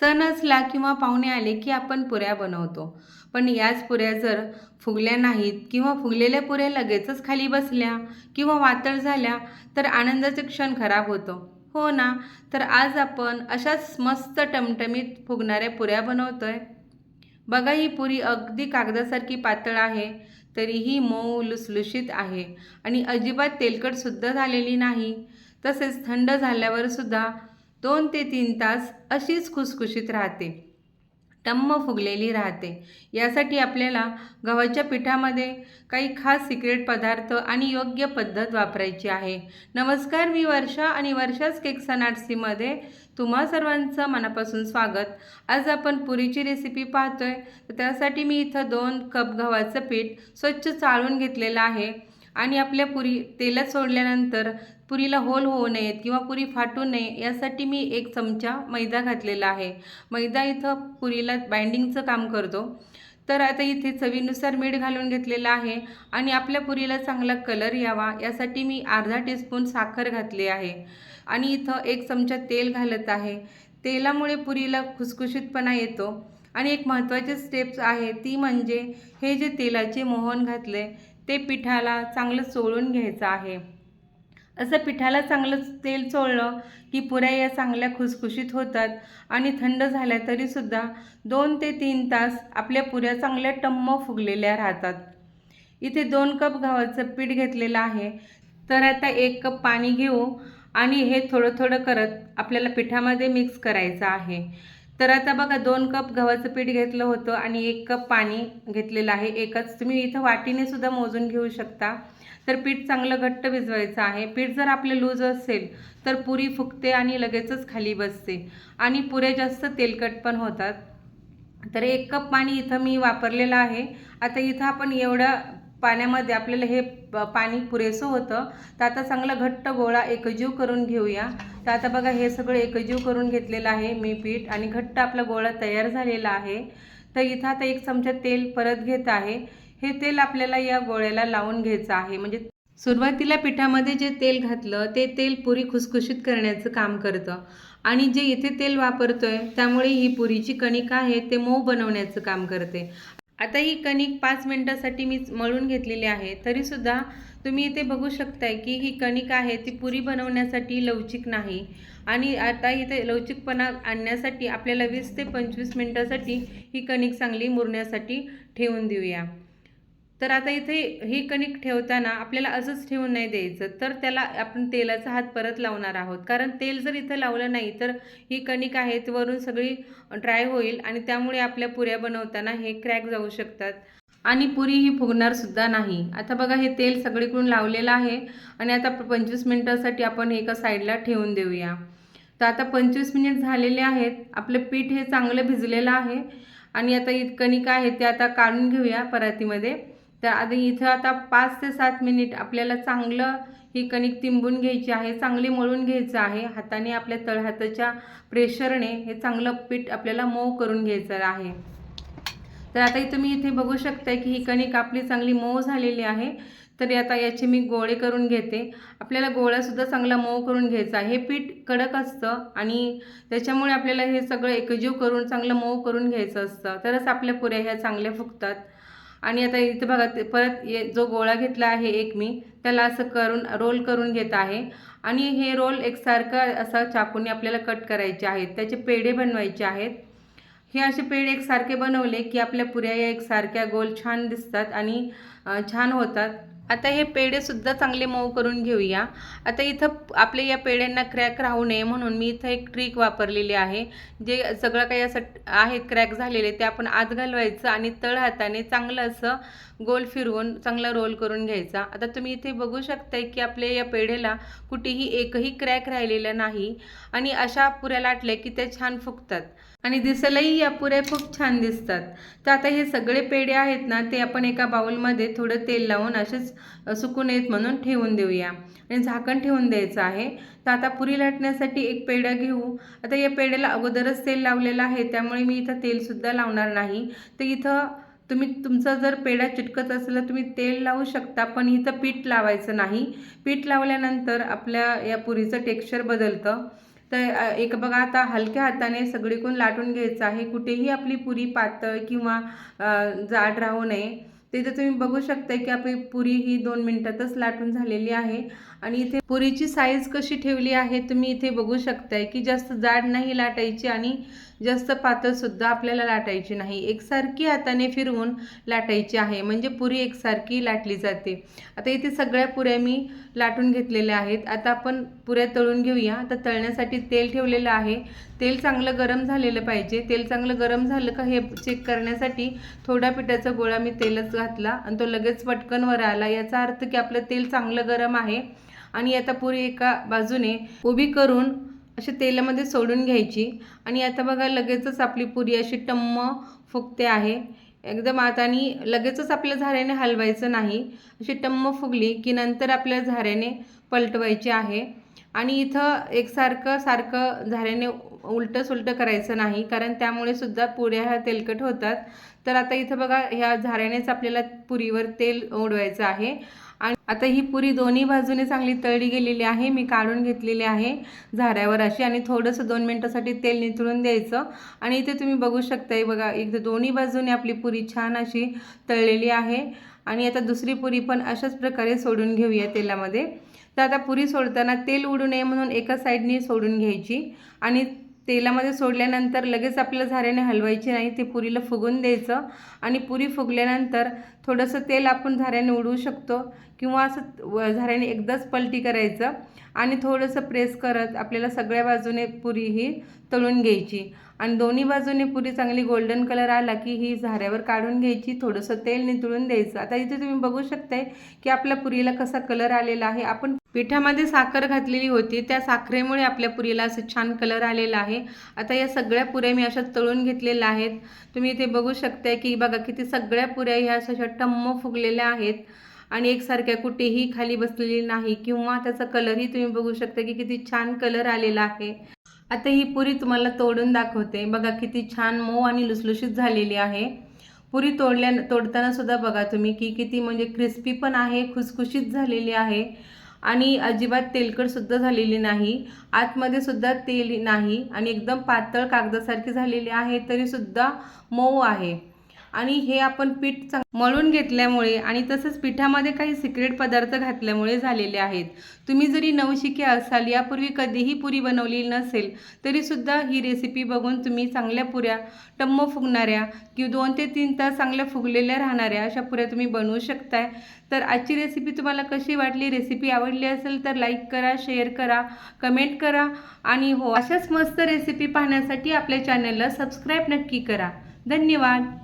सण असला किंवा पाहुणे आले की आपण पुऱ्या बनवतो. पण याच पुऱ्या जर फुगल्या नाहीत किंवा फुगलेल्या पुऱ्या लगेचच खाली बसल्या किंवा वातळ झाल्या तर आनंदाचे क्षण खराब होतो. हो ना? तर आज आपण अशाच मस्त टमटमीत फुगणाऱ्या पुऱ्या बनवतोय. बघा ही पुरी अगदी कागदासारखी पातळ आहे तरीही मऊ लुसलुशीत आहे आणि अजिबात तेलकटसुद्धा झालेली नाही. तसेच थंड झाल्यावर सुद्धा दोन ते तीन तास अशीच खुसखुशीत राहते. टम्म फुगलेली राहते. यासाठी आपल्याला गव्हाच्या पिठामध्ये काही खास सिक्रेट पदार्थ आणि योग्य पद्धत वापरायची आहे. नमस्कार मी वर्षा आणि वर्षाच केक्स अँड आर्ट्सीमध्ये तुम्हा सर्वांचं मनापासून स्वागत. आज आपण पुरीची रेसिपी पाहतोय. तर त्यासाठी मी इथं दोन कप गव्हाचं पीठ स्वच्छ चाळून घेतलेलं आहे. आणि आपल्या पुरी तेलात सोडल्यानंतर पुरीला होल होऊ नयेत किंवा पुरी फाटू नये यासाठी मी एक चमचा मैदा घातलेला आहे. मैदा इथं पुरीला बाइंडिंगचं काम करतो. तर आता इथे चवीनुसार मीठ घालून घेतलेलं आहे आणि आपल्या पुरीला चांगला कलर यावा यासाठी मी अर्धा टीस्पून साखर घातली आहे. आणि इथं एक चमचा तेल घालत आहे. तेलामुळे पुरीला खुसखुशीतपणा येतो. आणि एक महत्त्वाची स्टेप्स आहे ती म्हणजे हे जे तेलाचे मोहन घातले ते पिठाला चांगलं चोळून घ्यायचं आहे. असं पिठाला चांगलं तेल चोळलं की पुऱ्या या चांगल्या खुसखुशीत होतात आणि थंड झाल्या तरीसुद्धा दोन ते तीन तास आपल्या पुऱ्या चांगल्या टम्म फुगलेल्या राहतात. इथे दोन कप गव्हाचं पीठ घेतलेलं आहे. तर आता एक कप पाणी घेऊ आणि हे थोडं थोडं करत आपल्याला पिठामध्ये मिक्स करायचं आहे. तर आता बघा दोन कप गव्हाचं पीठ घेतलं होतं आणि एक कप पाणी घेतलेलं आहे एकच. तुम्ही इथं वाटीने सुद्धा मोजून घेऊ शकता. तर पीठ चांगलं घट्ट भिजवायचं आहे. पीठ जर आपलं लूज असेल तर पुरी फुगते आणि लगेचच खाली बसते. आणि पुऱ्या जास्त तेलकट पण होतात. तर एक कप पाणी इथं मी वापरलेलं आहे. आता इथं आपण एवढं पाण्यामध्ये आपल्याला हे पाणी पुरेसं होतं. तर आता चांगला घट्ट गोळा एकजीव करून घेऊया. तर आता बघा हे सगळं एकजीव करून घेतलेलं आहे मी पीठ आणि घट्ट आपला गोळा तयार झालेला आहे. तर इथं आता एक चमचा तेल परत घेत आहे. हे तेल आपल्याला या गोळ्याला लावून घ्यायचं आहे. म्हणजे सुरुवातीला पिठामध्ये जे तेल घातलं ते तेल पुरी खुसखुशीत करण्याचं काम करतं. आणि जे इथे तेल वापरतोय त्यामुळे ही पुरीची कणिका आहे ते मऊ बनवण्याचं काम करते. आता ही कणिक पाच मिनटासाठी मी मळून घेतलेली आहे. तरीसुद्धा तुम्ही इथे बघू शकताय की ही कणिक आहे ती पुरी बनवण्यासाठी लवचिक नाही. आणि आता इथे लवचिकपणा आणण्यासाठी आपल्याला वीस ते पंचवीस मिनटासाठी ही कणिक चांगली मुरण्यासाठी ठेवून देऊया. तर आता इथे ही कणिक ठेवताना आपल्याला असंच ठेवून नाही द्यायचं. तर त्याला आपण तेलाचा हात परत लावणार आहोत. कारण तेल जर इथं लावलं नाही तर ही कणिक आहे ती वरून सगळी ड्राय होईल आणि त्यामुळे आपल्या पुऱ्या बनवताना हे क्रॅक जाऊ शकतात. आणि पुरी ही फुगणार सुद्धा नाही. आता बघा हे तेल सगळीकडून लावलेलं आहे आणि आता पंचवीस मिनटासाठी आपण एका साईडला ठेवून देऊया. तर आता पंचवीस मिनिट झालेले आहेत. आपलं पीठ हे चांगलं भिजलेलं आहे. आणि आता ही कणिक आहे ते आता काढून घेऊया परातीमध्ये. तर आता इथं आता पाच ते सात मिनिट आपल्याला चांगलं ही कणिक तिंबून घ्यायची आहे चांगली मळून घ्यायचं आहे हाताने आपल्या तळहाताच्या प्रेशरने हे चांगलं पीठ आपल्याला मऊ करून घ्यायचं आहे. तर आता इथं मी इथे बघू शकते की ही कणिक आपली चांगली मऊ झालेली आहे. तर आता याचे मी गोळे करून घेते. आपल्याला गोळासुद्धा चांगला मऊ करून घ्यायचा आहे. हे पीठ कडक असतं आणि त्याच्यामुळे आपल्याला हे सगळं एकजीव करून चांगलं मऊ करून घ्यायचं असतं. तरच आपल्या पुऱ्या ह्या चांगल्या फुगतात. आणि आता इथं बघा ते परत ये जो गोळा घेतला आहे एक मी त्याला असं करून रोल करून घेत आहे. आणि हे रोल एकसारखं असं चाकूने आपल्याला कट करायचे आहेत. त्याचे पेढे बनवायचे आहेत. हे असे पेढे एकसारखे बनवले की आपल्या पुऱ्या या एकसारख्या गोल छान दिसतात आणि छान होतात. आता हे पेढेसुद्धा चांगले मऊ करून घेऊया. आता इथं आपल्या या पेढ्यांना क्रॅक राहू नये म्हणून मी इथं एक ट्रिक वापरलेली आहे. जे सगळं काही असं आहे क्रॅक झालेले ते आपण आत घालवायचं आणि तळ हाताने चांगलं असं गोल फिरवून चांगला रोल करून घ्यायचा. आता तुम्ही इथे बघू शकताय की आपल्या या पेढेला कुठेही एकही क्रॅक राहिलेला नाही आणि अशा पुऱ्या लाटल्या की त्या छान फुगतात. आणि दिसायलाही या पुऱ्या खूप छान दिसतात. तर आता हे सगळे पेढे आहेत ना ते आपण एका बाउलमध्ये थोडं तेल लावून असेच सुकून सुकू नयेत म्हणून ठेवून देऊया. आणि झाकण ठेवून द्यायचं आहे. तर आता पुरी लाटण्यासाठी एक पेढा घेऊ. आता या पेढ्याला अगोदरच तेल लावलेलं आहे त्यामुळे मी इथं तेलसुद्धा लावणार नाही. तर इथं तुम्ही तुमचा जर पेढा चिटकत असला तुम्ही तेल लावू शकता पण इथं पीठ लावायचं नाही. पीठ लावल्यानंतर आपल्या या पुरीचं टेक्स्चर बदलतं. तर एक बघा आता हलक्या हाताने सगळीकडून लाटून घ्यायचं आहे. कुठेही आपली पुरी पातळ किंवा जाड राहू नये. तिथे तुम्ही बघू शकता की आपली पुरी ही दोन मिनटातच लाटून झालेली आहे. आणि इथे पुरीची साईज कशी ठेवली आहे तुम्ही इथे बघू शकताय की जास्त जाड नाही लाटायची आणि जास्त पातळसुद्धा आपल्याला लाटायची नाही. एकसारखी हाताने फिरवून लाटायची आहे. म्हणजे पुरी एकसारखी लाटली जाते. आता इथे सगळ्या पुऱ्या मी लाटून घेतलेल्या आहेत. आता आपण पुऱ्या तळून घेऊया. आता तळण्यासाठी तेल ठेवलेलं आहे. तेल चांगलं गरम झालेलं पाहिजे. तेल चांगलं गरम झालं का हे चेक करण्यासाठी थोडा पिठाचा गोळा मी तेलच घातला आणि तो लगेच पटकन वर आला याचा अर्थ की आपलं तेल चांगलं गरम आहे. आणि आता पुरी एका बाजूने उभी करून अशी तेलामध्ये सोडून घ्यायची. आणि आता बघा लगेचच आपली पुरी अशी टम्म फुगते आहे. एकदम आता आणि लगेचच आपल्या झाऱ्याने हलवायचं नाही. अशी टम्म फुगली की नंतर आपल्या झाऱ्याने पलटवायची आहे. आणि इथं एकसारखं सारखं झाऱ्याने उलटं सुलटं करायचं नाही कारण त्यामुळे सुद्धा पुऱ्या ह्या तेलकट होतात. तर आता इथं बघा ह्या झाऱ्यानेच आपल्याला पुरीवर तेल ओढवायचं आहे. आणि आता ही पुरी दोन्ही बाजूने चांगली तळली गेलेली आहे. मी काढून घेतलेली आहे झाऱ्यावर अशी आणि थोडंसं दोन मिनटासाठी तेल निथळून द्यायचं. आणि इथे तुम्ही बघू शकताय बघा इथे दोन्ही बाजूने आपली पुरी छान अशी तळलेली आहे. आणि आता दुसरी पुरी पण अशाच प्रकारे सोडून घेऊया तेलामध्ये. तर आता पुरी सोडताना तेल उडू नये म्हणून एका साईडने सोडून घ्यायची. आणि तेलामध्ये सोडल्यानंतर लगेच आपल्याला झाऱ्याने हलवायची नाही ते पुरीला फुगून द्यायचं. आणि पुरी फुगल्यानंतर थोडंसं तेल आपण झाऱ्याने उडवू शकतो किंवा असं झाऱ्याने एकदाच पलटी करायचं. आणि थोडंसं प्रेस करत आपल्याला सगळ्या बाजूने पुरी ही तळून घ्यायची. आणि दोन्ही बाजूने पुरी चांगली गोल्डन कलर आला की ही झाऱ्यावर काढून घ्यायची. थोडंसं तेल नितळून द्यायचं. आता इथे तुम्ही बघू शकताय की आपल्या पुरीला कसा कलर आलेला आहे. आपण पिठामध्ये साखर घातलेली होती. त्या साखरेमुळे आपल्या पुरीला असं छान कलर आलेला आहे. आता या सगळ्या पुऱ्या मी अशा तळून घेतलेल्या आहेत. तुम्ही इथे बघू शकताय की बघा किती सगळ्या पुऱ्या ह्या अशा टम्म फुगलेल्या आहेत. आणि एकसारख्या कुठेही खाली बसलेली नाही. किंवा त्याचा कलरही तुम्ही बघू शकता की किती छान कलर आलेला आहे. आता ही पुरी तुम्हाला तोडून दाखवते. बघा किती छान मऊ आणि लुसलुशीत झालेली आहे. पुरी तोडल्या तोडताना सुद्धा बघा तुम्ही की किती म्हणजे क्रिस्पी पण आहे खुसखुशीत झालेली आहे. आणि अजिबात तेलकट सुद्धा झालेली नाही. आतमध्ये सुद्धा तेल नाही आणि एकदम पातळ कागदासारखी झालेली आहे तरीसुद्धा मऊ आहे. आणि हे आपण पीठ मळून घेतल्यामुळे आणि तसंच पिठामध्ये काही सिक्रेट पदार्थ घातल्यामुळे झालेले आहेत. तुम्ही जरी नवशिके असाल यापूर्वी कधीही पुरी बनवली नसेल तरीसुद्धा ही रेसिपी बघून तुम्ही चांगल्या पुऱ्या टम्म फुगणाऱ्या किंवा दोन ते तीन तास चांगल्या फुगलेल्या राहणाऱ्या अशा पुऱ्या तुम्ही बनवू शकताय. तर आजची रेसिपी तुम्हाला कशी वाटली? रेसिपी आवडली असेल तर लाईक करा शेअर करा कमेंट करा आणि हो अशाच मस्त रेसिपी पाहण्यासाठी आपल्या चॅनलला सबस्क्राईब नक्की करा. धन्यवाद!